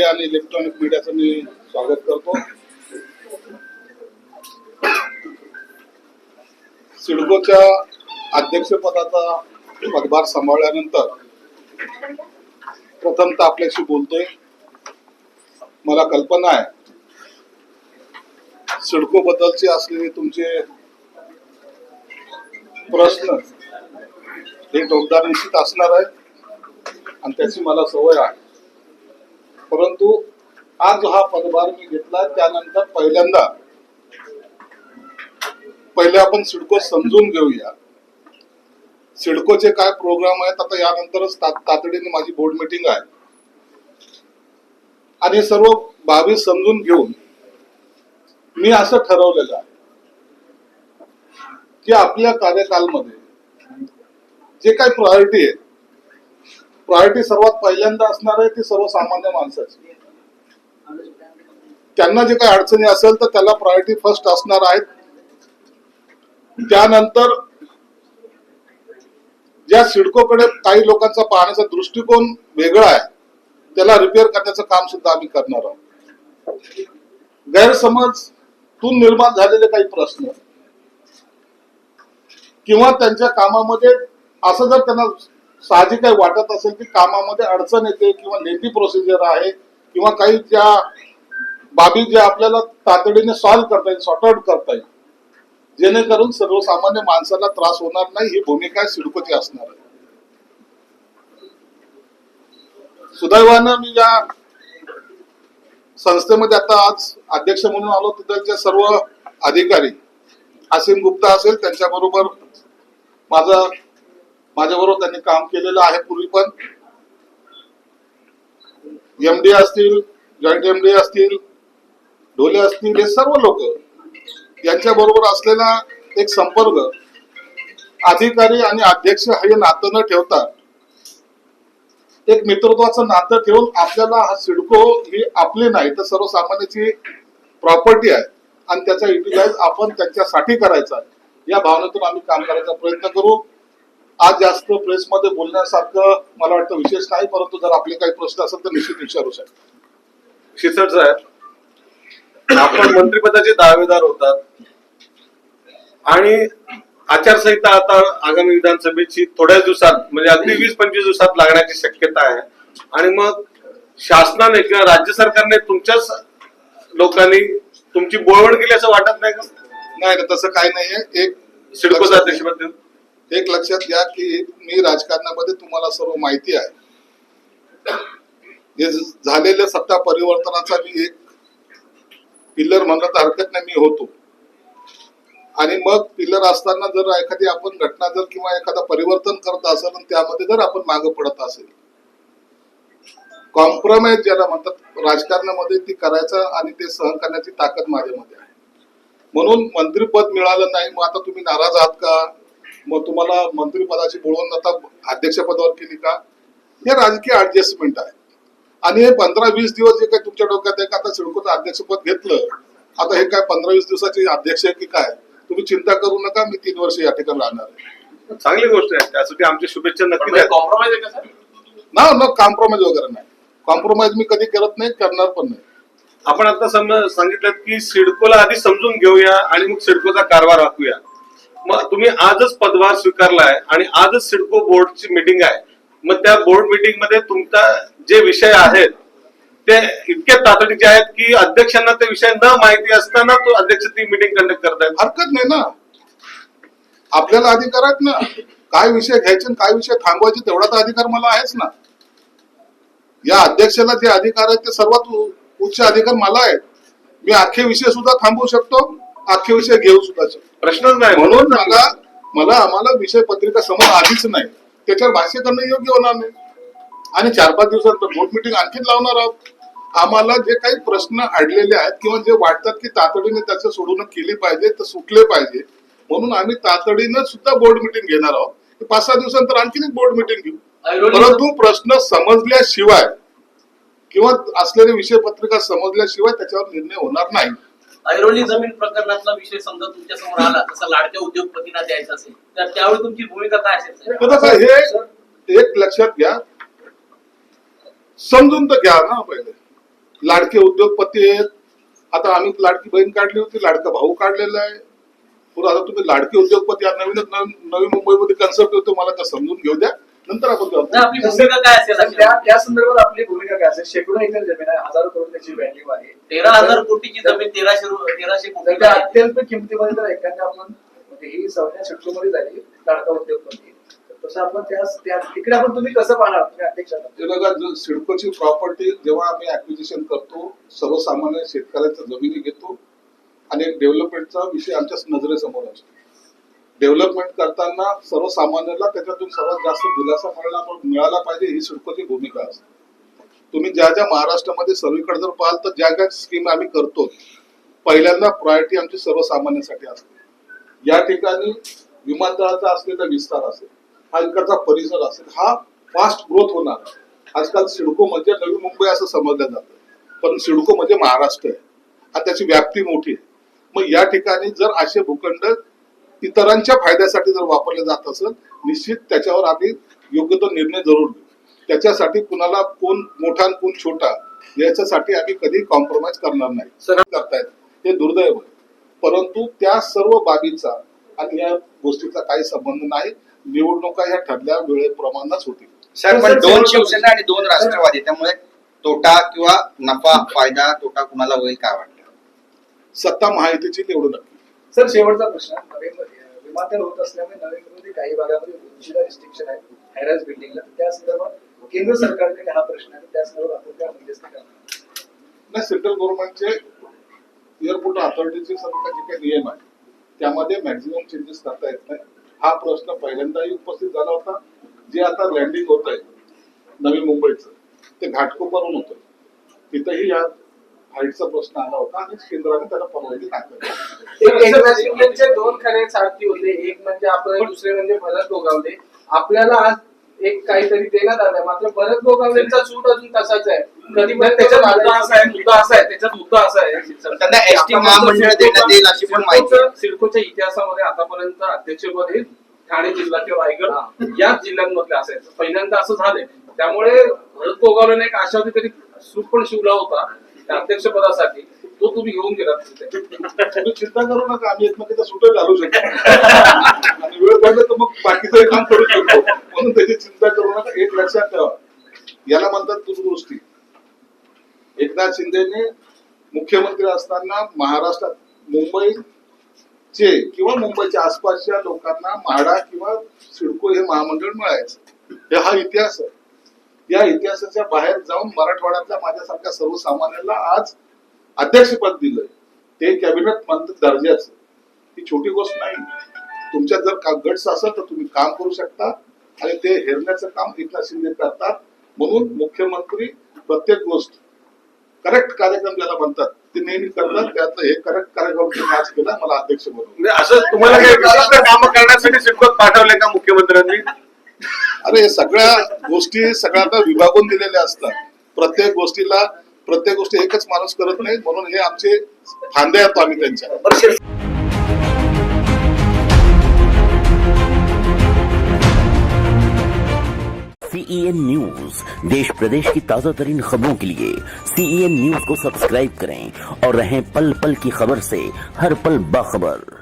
Media आणि electronic मीडियाचं मी स्वागत करतो. सिडकोच्या अध्यक्षपदाचा पदभार सांभाळल्यानंतर प्रथमतः आपल्याशी बोलतोय. मला कल्पना आहे सिडको बद्दलचे असलेले तुमचे प्रश्न हे टोकदार निश्चित असणार आहे आणि त्याची मला सवय आहे. परंतु आज हा पदभार मी घेतला त्यानंतर पहिल्यांदा पहिले आपण सिडको समजून घेऊया. सिडकोचे काय प्रोग्राम आहेत आता यानंतरच तातडीने माझी बोर्ड मीटिंग आहे. आणि हे सर्व बाबी समजून घेऊन मी असं ठरवलेलं आहे की आपल्या कार्यकालमध्ये जे काही प्रायोरिटी आहे प्रायोरिटी सर्वात पहिल्यांदा असणार आहे ती सर्वसामान्य माणसाची. त्यांना जे काही अडचणी असेल तर त्याला प्रायोरिटी फर्स्ट असणार आहेत. त्यानंतर ज्या सिडकोकडे काही लोकांचा पाहण्याचा दृष्टिकोन वेगळा आहे त्याला रिपेअर करण्याचं काम सुद्धा आम्ही करणार आहोत. गैरसमज तून निर्माण झालेले काही प्रश्न किंवा त्यांच्या कामामध्ये असं जर त्यांना साहजिक काही वाटत असेल की कामामध्ये अडचण येते किंवा लेंदी प्रोसिजर आहे किंवा काही ज्या बाबी ज्या आपल्याला तातडीने सॉल्व्ह करता येईल सॉर्ट आउट करता येईल जेणेकरून सर्वसामान्य माणसाला त्रास होणार नाही ही भूमिका सिडकोची असणार आहे. सुदैवानं मी या संस्थेमध्ये आता आज अध्यक्ष म्हणून आलो तिथलचे सर्व अधिकारी असीम गुप्ता असेल त्यांच्या बरोबर माझं माझ्याबरोबर त्यांनी काम केलेलं आहे पूर्वी पण. एमडी असतील जॉईंट एमडी असतील ढोले असतील हे सर्व लोक यांच्या बरोबर असलेला एक संपर्क अधिकारी आणि अध्यक्ष हे नातं न ठेवता एक मित्रत्वाचं नातं ठेवून आपल्याला हा सिडको ही आपली नाही तर सर्वसामान्याची प्रॉपर्टी आहे आणि त्याचा युटिलाइज आपण त्यांच्यासाठी करायचा या भावनेतून आम्ही काम करायचा प्रयत्न करू. आज जास्त प्रेसमध्ये बोलण्यासारखं मला वाटतं विशेष नाही परंतु जर आपले काही प्रश्न असेल तर निश्चित विचारू शकता. शिसट साहेब आपण मंत्रिपदाचे दावेदार होतात आणि आचारसंहिता आता आगामी विधानसभेची थोड्याच दिवसात म्हणजे अगदी वीस पंचवीस दिवसात लागण्याची शक्यता आहे. आणि मग शासनाने किंवा राज्य सरकारने तुमच्याच लोकांनी तुमची बोळवण केली असं वाटत नाही का? नाही तसं काही नाहीये. एक देऊन? एक लक्षात घ्या की मी राजकारणामध्ये तुम्हाला सर्व माहिती आहे. हे सत्ता परिवर्तनाचा मी एक पिल्लर म्हणत हरकत नाही मी होतो. आणि मग पिल्लर असताना जर एखादी आपण घटना जर किंवा एखादा परिवर्तन करत असेल आणि त्यामध्ये जर आपण मागे पडत असेल. कॉम्प्रोमाइज ज्याला म्हणतात राजकारणामध्ये ती करायचं आणि ते सहन करण्याची ताकद माझ्यामध्ये आहे. म्हणून मंत्रीपद मिळालं नाही मग आता तुम्ही नाराज आहात का? मग तुम्हाला मंत्रिपदाची बोलवून आता अध्यक्षपदावर केली का? हे राजकीय ऍडजस्टमेंट आहे. आणि हे पंधरा वीस दिवस जे काही तुमच्या डोक्यात आहे का? आता सिडकोचं अध्यक्षपद घेतलं. आता हे काय पंधरा वीस दिवसाचे अध्यक्ष आहे की काय? तुम्ही चिंता करू नका मी तीन वर्ष या ठिकाणी राहणार आहे. चांगली गोष्ट आहे. त्यासाठी आमची शुभेच्छा नक्की कॉम्प्रोमाइज आहे का सर? ना न कॉम्प्रोमाइज वगैरे नाही. कॉम्प्रोमाइज मी कधी करत नाही करणार पण नाही. आपण आता सांगितलं की सिडकोला आधी समजून घेऊया आणि मग सिडकोचा कारभार आखूया. मग तुम्ही आजच पदभार स्वीकारलाय आणि आजच सिडको बोर्डची मीटिंग आहे. मग त्या बोर्ड मिटिंगमध्ये तुमचा जे विषय आहेत ते इतके तातडीचे आहेत की अध्यक्षांना ते विषय न माहिती असताना तो अध्यक्ष ती मीटिंग कंडक्ट करतायत. हरकत नाही ना. आपल्याला अधिकार आहेत ना. काय विषय घ्यायचे आणि काय विषय थांबवायचे तेवढा तर अधिकार मला आहेच ना. या अध्यक्षाला जे अधिकार आहेत ते सर्वात उच्च अधिकार मला आहेत. मी अख्खे विषय सुद्धा थांबवू शकतो. अख्खे विषय घेऊ सुद्धा प्रश्नच नाही. म्हणून मला मला आम्हाला विषय पत्रिका समोर आलीच नाही. त्याच्यावर भाष्य करणं योग्य होणार नाही. आणि चार पाच दिवसानंतर बोर्ड मिटिंग आणखीन लावणार आहोत. आम्हाला जे काही प्रश्न अडलेले आहेत किंवा जे वाटतात की तातडीने त्याचं सोडवणूक केली पाहिजे तर सुटले पाहिजे. म्हणून आम्ही तातडीनं सुद्धा बोर्ड मिटिंग घेणार आहोत. पाच सहा दिवसानंतर आणखीन एक बोर्ड मिटिंग घेऊ. परंतु प्रश्न समजल्याशिवाय किंवा असलेली विषय पत्रिका समजल्याशिवाय त्याच्यावर निर्णय होणार नाही. ऐरोली जमीन प्रकरणातला विषय समजा तुमच्यासमोर आला तसा लाडक्या उद्योगपतींना द्यायचा असेल तर त्यावेळी तुमची भूमिका काय असेल हे एक लक्षात घ्या. समजून तर घ्या ना पहिले. लाडके उद्योगपती आहेत. आता आम्ही लाडकी बहीण काढली होती लाडका भाऊ काढलेला आहे. पुढे आता तुम्ही लाडके उद्योगपती नवीनच नवीन नवी मुंबईमध्ये कन्सेप्ट होतो मला तर समजून घेऊ द्या. नंतर आपण. आपली भूमिका काय असेल? त्या त्या संदर्भात आपली भूमिका काय असेल? शेकडो एकर जमीन आहे हजारो करोड त्याची व्हॅल्यू आहे. तेरा हजार कोटीची जमीन तेराशे तेराशे तर कोटी त्या अत्यल्प किमतीमध्ये जर एखाद्या आपण म्हणजे ही संज्ञा शेट्टूमध्ये झाली लाडका उद्योगपती तर तसं आपण त्या तिकडे आपण तुम्ही कसं पाहणार? तुम्ही अध्यक्ष सिडकोची प्रॉपर्टी जेव्हा आम्ही ऍक्विजिशन करतो सर्वसामान्य शेतकऱ्याच्या जमिनी घेतो आणि डेव्हलपमेंटचा विषय आमच्या नजरेसमोर असतो. डेव्हलपमेंट करताना सर्वसामान्याला त्याच्यातून सर्वात जास्त दिलासा मिळाला मिळाला पाहिजे ही सिडकोची भूमिका असते. तुम्ही ज्या ज्या महाराष्ट्रामध्ये सर्वीकडे जर पाहाल तर ज्या ज्या स्कीम आम्ही करतो पहिल्यांदा प्रायोरिटी आमची सर्वसामान्यांसाठी असते. या ठिकाणी विमानतळाचा असलेला विस्तार असेल हा इकडचा परिसर असेल हा फास्ट ग्रोथ होणार. आजकाल सिडको म्हणजे नवी मुंबई असं समजलं जातं. पण सिडको म्हणजे महाराष्ट्र आहे. आणि त्याची व्याप्ती मोठी आहे. मग या ठिकाणी जर असे भूखंड इतरांच्या फायद्यासाठी जर वापरले जात असेल निश्चित त्याच्यावर आम्ही योग्य तो निर्णय जरूर घेऊ. त्याच्यासाठी कुणाला कोण मोठा आणि कोण छोटा याच्यासाठी आम्ही कधी कॉम्प्रोमाइज करणार नाही. सगळं करतायत. हे दुर्दैव आहे. परंतु त्या सर्व बाबीचा आणि या गोष्टीचा काही संबंध नाही. निवडणुका ह्या ठरल्या वेळेप्रमाणेच होतील. सर पण दोन शिवसेना आणि दोन राष्ट्रवादी त्यामुळे तोटा किंवा नफा फायदा तोटा कुणाला होईल काय वाटतं? सत्ता महायुतीची निवडून नक्की सर शेवटचा प्रश्न. नवीन विमानतळ होत असल्यामुळे नवीन मध्ये काही भागामध्ये उंचीला रिस्ट्रिक्शन आहे. हायराज बिल्डिंगला त्या संदर्भात केंद्र सरकारकडे हा प्रश्न आहे. त्या संदर्भात आपण काय मध्यस्थी करणार. नाही सेंट्रल गव्हर्नमेंटचे एअरपोर्ट अथॉरिटीचे सर्व काही जे काही नियम आहे त्यामध्ये मॅक्झिमम चेंजेस करता येत नाही. हा प्रश्न पहिल्यांदाही उपस्थित झाला होता. जे आता लँडिंग होत आहे नवी मुंबईचं ते घाटकोपरून होतं तिथंही या हाईटचा प्रश्न आला होता आणि केंद्राने त्याला परवानगी नाकारली इंटरनॅशनलचे दोन खरे सारथी होते. एक म्हणजे आपले दुसरे म्हणजे भरत गोगावले. आपल्याला आज एक काहीतरी देण्यात आलंय. मात्र भरत गोगावलेंचा सूट अजून तसाच आहे. कधी पण त्याच्यात मुद्दा असा आहे मुद्दा असा आहे त्याच्यात मुद्दा असा आहे. त्यांना एसटी महामंडळ देण्यात येईल अशी पण माहिती सिडकोच्या इतिहासामध्ये आतापर्यंत अध्यक्षपद हे ठाणे जिल्हा किंवा रायगड याच जिल्ह्यांमधले असायचं पहिल्यांदा असं झालंय. त्यामुळे भरत गोगावलेने एक आशावादी तरी सूट पण शिवला होता. अध्यक्ष पदासाठी तो तुम्ही घेऊन गेलात तुम्ही चिंता करू नका आम्ही एकमेकांचा सुट घालू शकतो. आणि वेळ पडला तर मग बाकीचं काम करू शकतो. म्हणून त्याची चिंता करू नका एक लक्षात ठेवा. याला म्हणतात दूरदृष्टी एकनाथ शिंदेने मुख्यमंत्री असताना महाराष्ट्रात मुंबई चे किंवा मुंबईच्या आसपासच्या लोकांना म्हाडा किंवा सिडको हे महामंडळ मिळायचं. हे हा इतिहास आहे. या इतिहासाच्या बाहेर जाऊन मराठवाड्यातल्या माझ्यासारख्या सर्वसामान्यांना आज अध्यक्षपद दिलंय. ते कॅबिनेट मंत्री दर्जाचं. ही छोटी गोष्ट नाही. तुमच्यात जर का गट्स असेल तर तुम्ही काम करू शकता आणि ते हेरण्याचं काम एकनाथ शिंदे करतात. म्हणून मुख्यमंत्री प्रत्येक गोष्ट करेक्ट कार्यक्रम ज्याला म्हणतात ते नेहमी करतात. त्यातलं हे करेक्ट कार्यक्रम तुम्ही आज केला मला अध्यक्ष बनवून. म्हणजे असं तुम्हाला काम करण्यासाठी शिकवत पाठवले का मुख्यमंत्र्यांनी? अरे, सगळ्या गोष्टी सगळ्यांना विभागून दिलेल्या असतात. प्रत्येक गोष्टीला, प्रत्येक गोष्टी एकच माणूस करत नाही, म्हणून हे आमचे फांदे आहेत आम्ही त्यांच्या. सीईएन न्यूज़ देश प्रदेश की ताज़ा तरीन खबरों के लिए सीईएन न्यूज़ को सब्सक्राइब करें और रहें पल पल की खबर से हर पल बाखबर।